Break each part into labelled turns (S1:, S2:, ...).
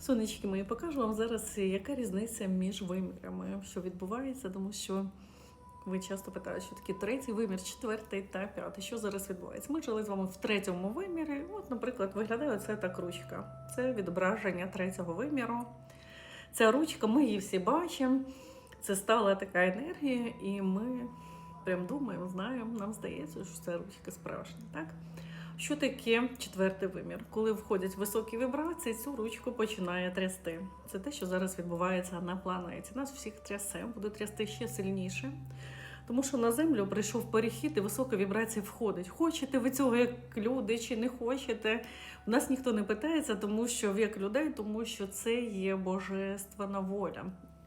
S1: Сонечки мої, покажу вам зараз, яка різниця між вимірами, що відбувається, тому що ви часто питаєте, що таке третій вимір, четвертий та п'ятий. Що зараз відбувається? Ми жили з вами в третьому вимірі. От, наприклад, виглядає це так ручка. Це відображення третього виміру. Ця ручка, ми її всі бачимо. Це стала така енергія, і ми прям думаємо, знаємо, нам здається, що це ручка справжня, так? Що таке четвертий вимір? Коли входять високі вібрації, цю ручку починає трясти. Це те, що зараз відбувається на планеті. Нас всіх трясе, буде трясти ще сильніше. Тому що на землю прийшов перехід і висока вібрація входить. Хочете ви цього як люди чи не хочете? У нас ніхто не питається, тому що як людей, тому що це є божественна воля.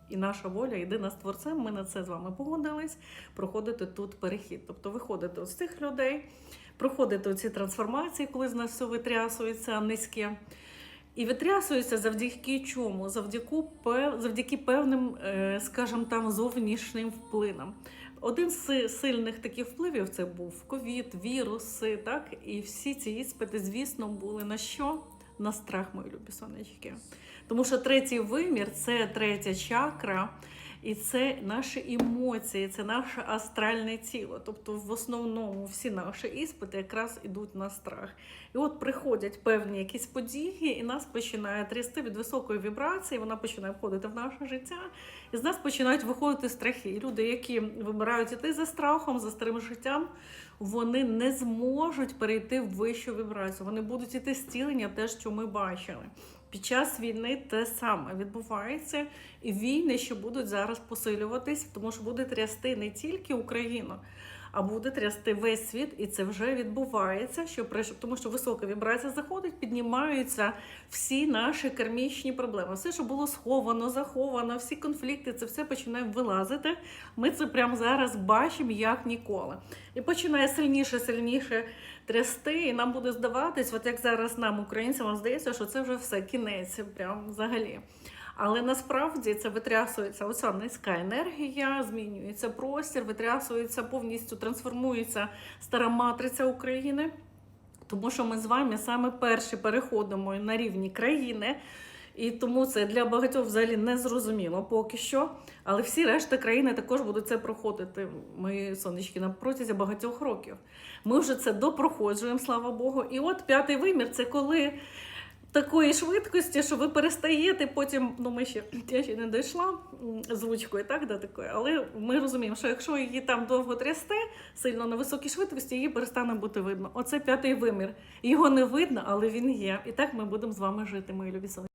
S1: І наша воля єдина з творцем. Ми на це з вами погодились проходити тут перехід. Тобто виходити з цих людей, проходити ці трансформації, коли з нас все витрясується низьке. І витрясується завдяки чому? Завдяки, пев- завдяки певним, е, скажімо там, зовнішнім вплинам. Один з сильних таких впливів це був ковід, віруси, так? І всі ці іспити, звісно, були на що? На страх, мої любі сонечки. Тому що третій вимір це третя чакра, і це наші емоції, це наше астральне тіло. Тобто, в основному всі наші іспити якраз ідуть на страх. І от приходять певні якісь події, і нас починає трясти від високої вібрації, вона починає входити в наше життя, і з нас починають виходити страхи. І люди, які вибирають іти за страхом, за старим життям, вони не зможуть перейти в вищу вібрацію. Вони будуть іти зцілення, те, що ми бачили. Під час війни те саме відбувається, і війни ще будуть зараз посилюватись, тому що буде трясти не тільки Україну, а буде трясти весь світ, і це вже відбувається. Що тому що висока вібрація заходить, піднімаються всі наші кармічні проблеми. Все, що було сховано, заховано, всі конфлікти, це все починає вилазити. Ми це прямо зараз бачимо як ніколи. І починає сильніше, сильніше трясти, і нам буде здаватись, от як зараз нам, українцям, здається, що це вже все кінець, прям взагалі. Але насправді це витрясується оця низька енергія, змінюється простір, витрясується повністю, трансформується стара матриця України. Тому що ми з вами саме перші переходимо на рівні країни, і тому це для багатьох взагалі не зрозуміло поки що. Але всі решта країни також будуть це проходити. Ми сонечки на протязі багатьох років. Ми вже це допроходжуємо, слава Богу. І от п'ятий вимір це коли такої швидкості, що ви перестаєте потім. Ну, ми ще я ще не дійшла звучкою, так до такої, але ми розуміємо, що якщо її там довго трясти сильно на високій швидкості, її перестане бути видно. Оце п'ятий вимір. Його не видно, але він є. І так ми будемо з вами жити, мої любі.